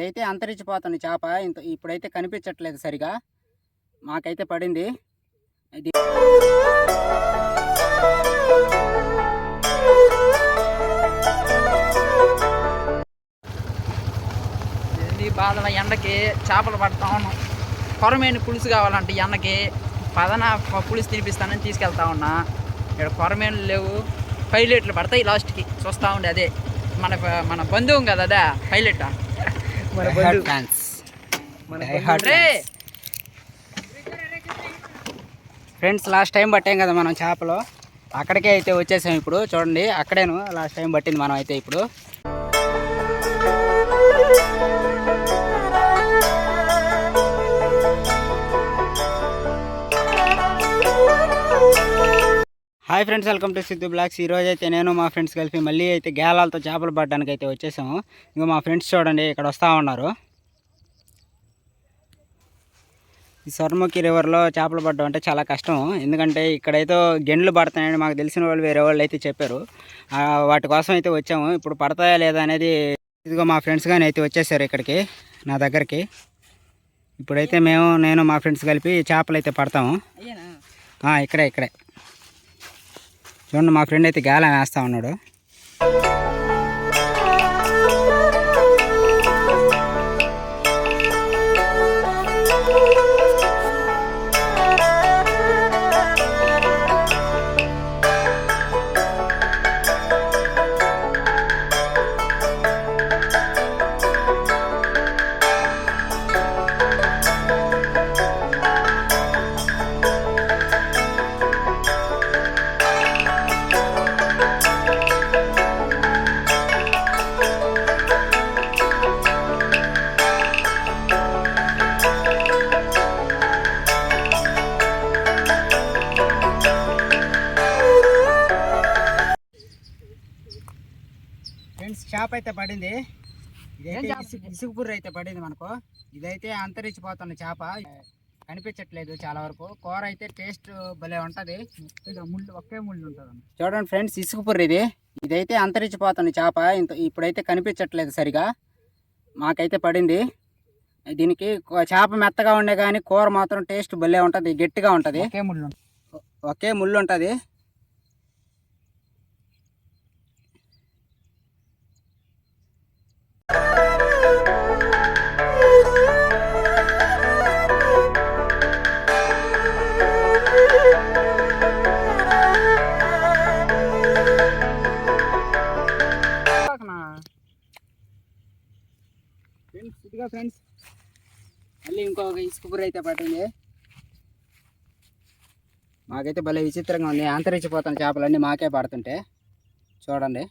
ఇదైతే అంతరించిపోతుంది చేప. ఇంత ఇప్పుడైతే కనిపించట్లేదు సరిగా. మాకైతే పడింది. ఇది ఏంది బాధల ఎండకి చేపలు పడతా ఉన్నాం. కొరమైన పులుసు కావాలంటే ఎండకి పదన పులుసు తినిపిస్తానని తీసుకెళ్తా ఉన్నా. ఇక్కడ కొరమేను లేవు. పైలెట్లు పడతాయి లాస్ట్కి. చూస్తూ ఉండే అదే. మన మన బంధువు కదా అదే పైలెట్. ఫ్రెండ్స్ లాస్ట్ టైం పట్టాం కదా మనం చేపలు. అక్కడికే అయితే వచ్చేసాం ఇప్పుడు. చూడండి అక్కడేను. లాస్ట్ టైం పట్టింది మనం అయితే ఇప్పుడు. Hi friends welcome to Siddhu blogs. ఈరోజు అయితే నేను మా ఫ్రెండ్స్ కలిపి మళ్ళీ అయితే గేలాలతో చేపలు పట్టడానికి అయితే వచ్చేసాము. ఇంకా మా ఫ్రెండ్స్ చూడండి ఇక్కడ వస్తూ ఉన్నారు. ఈ స్వర్ణముఖి రివర్లో చేపలు పట్టడం అంటే చాలా కష్టం. ఎందుకంటే ఇక్కడైతే గెండ్లు పడతాయని మాకు తెలిసిన వాళ్ళు వేరే వాళ్ళు అయితే చెప్పారు. వాటి కోసం అయితే వచ్చాము. ఇప్పుడు పడతాయా లేదా అనేది ఇదిగో మా ఫ్రెండ్స్ కానీ అయితే వచ్చేసారు ఇక్కడికి నా దగ్గరికి. ఇప్పుడైతే మేము నేను మా ఫ్రెండ్స్ కలిపి చేపలు అయితే పడతాము. ఇక్కడే ఇక్కడే. చూడండి మా ఫ్రెండ్ అయితే గాలం వేస్తా ఉన్నాడు. షాప్ అయితే పడింది. ఇదైతే ఇసుక ఇసుకపుర్రు అయితే పడింది మనకు. ఇదైతే అంతరించిపోతున్న చేప. కనిపించట్లేదు చాలా వరకు. కూర అయితే టేస్ట్ భలే ఉంటది. ముళ్ళు ఒకే ముళ్ళు ఉంటుంది చూడండి ఫ్రెండ్స్ ఇసుకపుర్రు ఇది. ఇదైతే అంతరించిపోతున్న చేప. ఇంత ఇప్పుడైతే కనిపించట్లేదు సరిగా. మాకైతే పడింది. దీనికి చేప మెత్తగా ఉండే కానీ కూర మాత్రం టేస్ట్ భలే ఉంటది. గట్టిగా ఉంటది. ఒకే ముళ్ళు ఒకే ముళ్ళు ఉంటది. ఇదిగా ఫ్రెండ్స్ మళ్ళీ ఇంకొక ఇసుక బుర్ర అయితే పట్టింది. మాకైతే భలే విచిత్రంగా ఉంది అంతరించిపోతున్న చేపలన్నీ మాకే పడుతుంటే. చూడండి.